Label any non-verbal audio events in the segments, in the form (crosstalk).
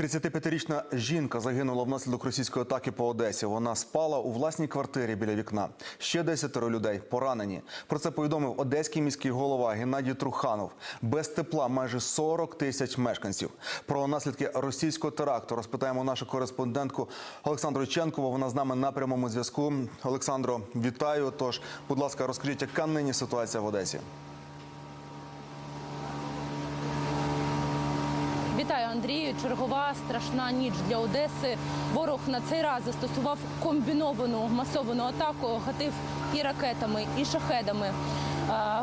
35-річна жінка загинула внаслідок російської атаки по Одесі. Вона спала у власній квартирі біля вікна. Ще десятеро людей поранені. Про це повідомив одеський міський голова Геннадій Труханов. Без тепла майже 40 тисяч мешканців. Про наслідки російського теракту розпитаємо нашу кореспондентку Олександру Ченкову. Вона з нами на прямому зв'язку. Олександро, вітаю. Тож, будь ласка, розкажіть, яка нині ситуація в Одесі? Вітаю, Андрію. Чергова страшна ніч для Одеси. Ворог на цей раз застосував комбіновану масовану атаку, гатив і ракетами, і шахедами.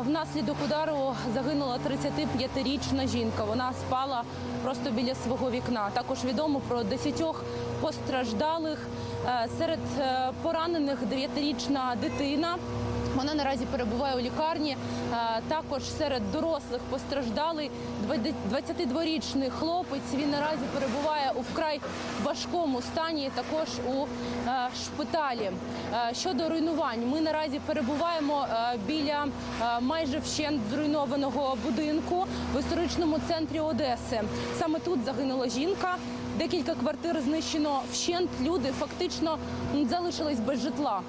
Внаслідок удару загинула 35-річна жінка. Вона спала просто біля свого вікна. Також відомо про 10 постраждалих. Серед е, поранених 9-річна дитина. Вона наразі перебуває у лікарні. Е, Також серед дорослих постраждалий 22-річний хлопець. Він наразі перебуває у вкрай важкому стані. Також у е, шпиталі. Е, Щодо руйнувань, ми наразі перебуваємо біля майже вщент зруйнованого будинку в історичному центрі Одеси. Саме тут загинула жінка. Декілька квартир знищено вщент. Люди фактично залишились без житла.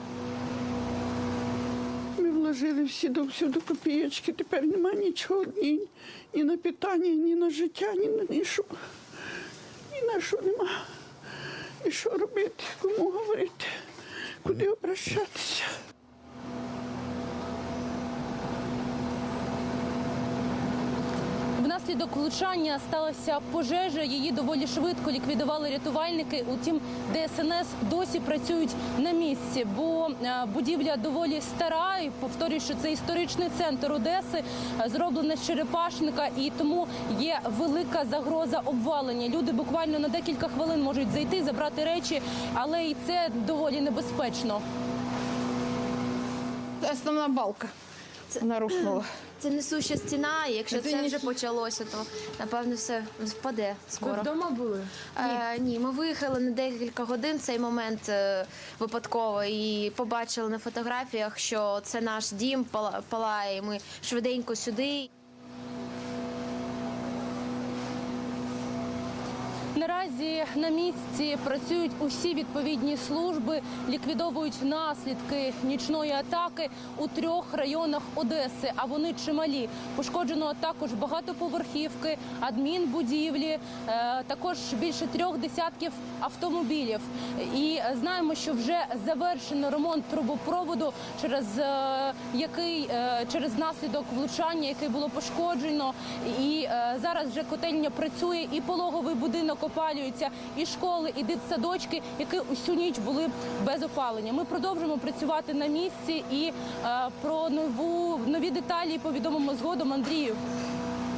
Вложили всі до всюди копійочки, тепер нема нічого ні, ні на питання, ні на життя, ні на нічого. Ні на що нема. І що робити, кому говорити, куди обращатися. Внаслідок влучання сталася пожежа. Її доволі швидко ліквідували рятувальники. Утім, ДСНС досі працюють на місці, бо е, будівля доволі стара. І повторюю, що це історичний центр Одеси, е, зроблена з черепашника, і тому є велика загроза обвалення. Люди буквально на декілька хвилин можуть зайти, забрати речі, але і це доволі небезпечно. Основна балка. Вона рухнула. (clears throat) Це несуща стіна, і якщо Це це, вже почалося, то напевно все впаде скоро. вдома були? Е, ні, ми виїхали на декілька годин цей момент е, випадково і побачили на фотографіях, що це наш дім пала- палає. і Ми швиденько сюди. Наразі на місці працюють усі відповідні служби, ліквідовують наслідки нічної атаки у трьох районах Одеси. А вони чималі. Пошкоджено також багатоповерхівки, адмінбудівлі, е, також більше трьох десятків автомобілів. І знаємо, що вже завершено ремонт трубопроводу, через е, який е, через наслідок влучання, який було пошкоджено. І зараз вже котельня працює, і пологовий будинок опалюється, і школи, і дитсадочки, які усю ніч були без опалення. Ми продовжуємо працювати на місці і е, про нову нові деталі повідомимо згодом Андрію.